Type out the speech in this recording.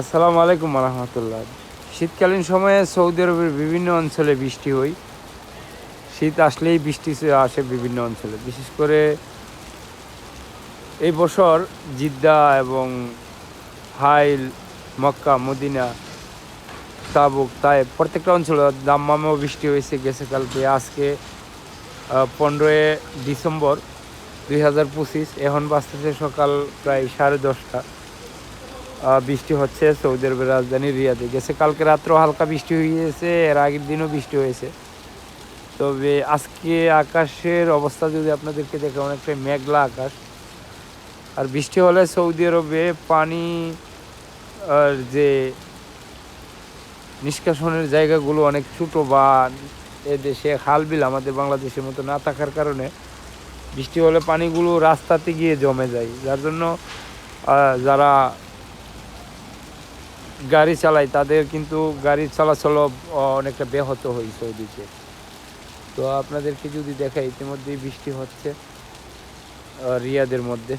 আসসালামু আলাইকুম রহমতুল্লাহ শীতকালীন সময়ে সৌদি আরবের বিভিন্ন অঞ্চলে বৃষ্টি হয়। শীত আসলেই বৃষ্টি আসে বিভিন্ন অঞ্চলে। বিশেষ করে এই বছর জিদ্দা এবং হাইল, মক্কা, মদিনা, তাবুক তাই প্রত্যেকটা অঞ্চলে দাম্মামেও বৃষ্টি হয়েছে, গেছে কালকে, আজকে পনেরোই ডিসেম্বর দুই হাজার পঁচিশ। এখন বাঁচতেছে সকাল প্রায় সাড়ে দশটা। বৃষ্টি হচ্ছে সৌদি আরবের রাজধানী রিয়াদে গেছে। কালকে রাত্রেও হালকা বৃষ্টি হয়েছে, এর আগের দিনও বৃষ্টি হয়েছে। তবে আজকে আকাশের অবস্থা যদি আপনাদেরকে দেখে অনেকটাই মেঘলা আকাশ। আর বৃষ্টি হলে সৌদি আরবে পানি, আর যে নিষ্কাশনের জায়গাগুলো অনেক ছোটো বা এ দেশে খাল বিল আমাদের বাংলাদেশের মতো না থাকার কারণে, বৃষ্টি হলে পানিগুলো রাস্তাতে গিয়ে জমে যায়। যার জন্য যারা গাড়ি চালায়, তাদের কিন্তু গাড়ি চলাচল অনেকটা ব্যাহত হয়েছে ওইদিকে। তো আপনাদেরকে যদি দেখাই, ইতিমধ্যেই বৃষ্টি হচ্ছে রিয়াদের মধ্যে।